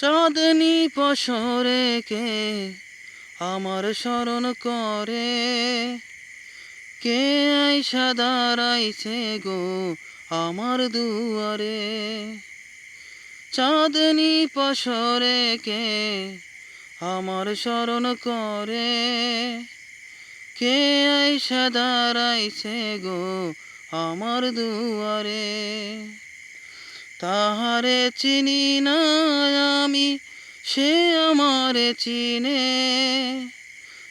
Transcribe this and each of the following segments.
চাঁদনি কে আমার স্মরণ করে? কে আইসা গো আমার দুয়ারে? চাঁদনি কে আমার স্মরণ করে? কে আইসা গো আমার দুয়ারে? তাহারে চিনি না আমি, সে আমারে চিনে।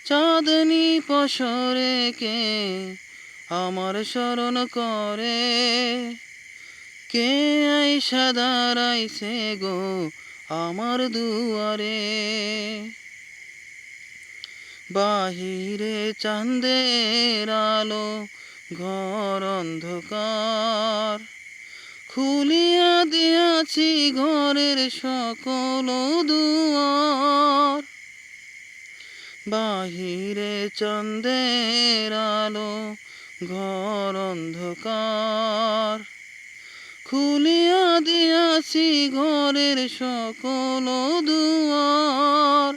চাঁদনি পশরে কে আমার স্মরণ করে? কে আইসা দাঁড়াইছে গো আমার দুয়ারে? বাহিরে চাঁদের আলো, ঘর অন্ধকার, খুলিয়া দিয়াছি ঘরের সকল দুয়ার। বাহিরে চন্দের আলো, ঘর অন্ধকার। খুলিয়া দিয়াছি ঘরের সকল দুয়ার।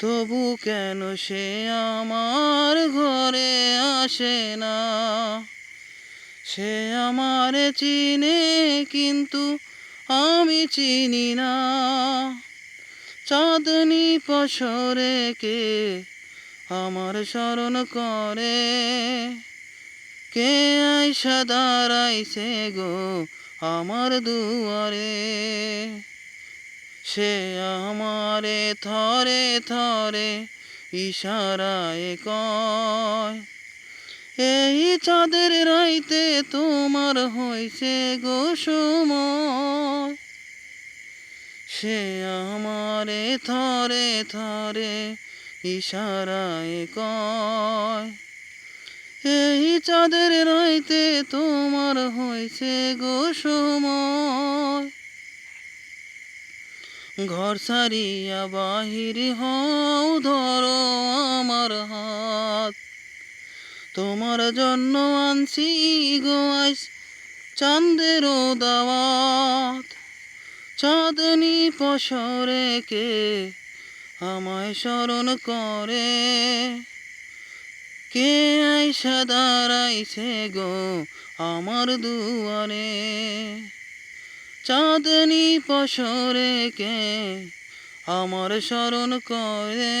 তবু কেন সে আমার ঘরে আসে না? সে আমারে চিনে, কিন্তু আমি চিনি না। চাঁদনি পশরে কে আমার স্মরণ করে? কে আইসা দাঁড়াইছে গো আমার দুয়ারে? সে আমারে থরে থরে ইশারায় কয় এই চাঁদের রাইতে তোমার হইছে গো সময়। সে আমারে থরে থরে ইশারায় কয়, এই চাঁদের রাইতে তোমার হইছে গো সময়। ঘর সারিয়া বাহির হও, ধরো আমার হাত। তোমার জন্য আনছি গো আইস দাওয়াত। চাঁদনি পশরে কে আমায় স্মরণ করে? কে আইসা দাঁড়াইছে গো আমার দুয়ারে? চাঁদনি পশরে কে আমার স্মরণ করে?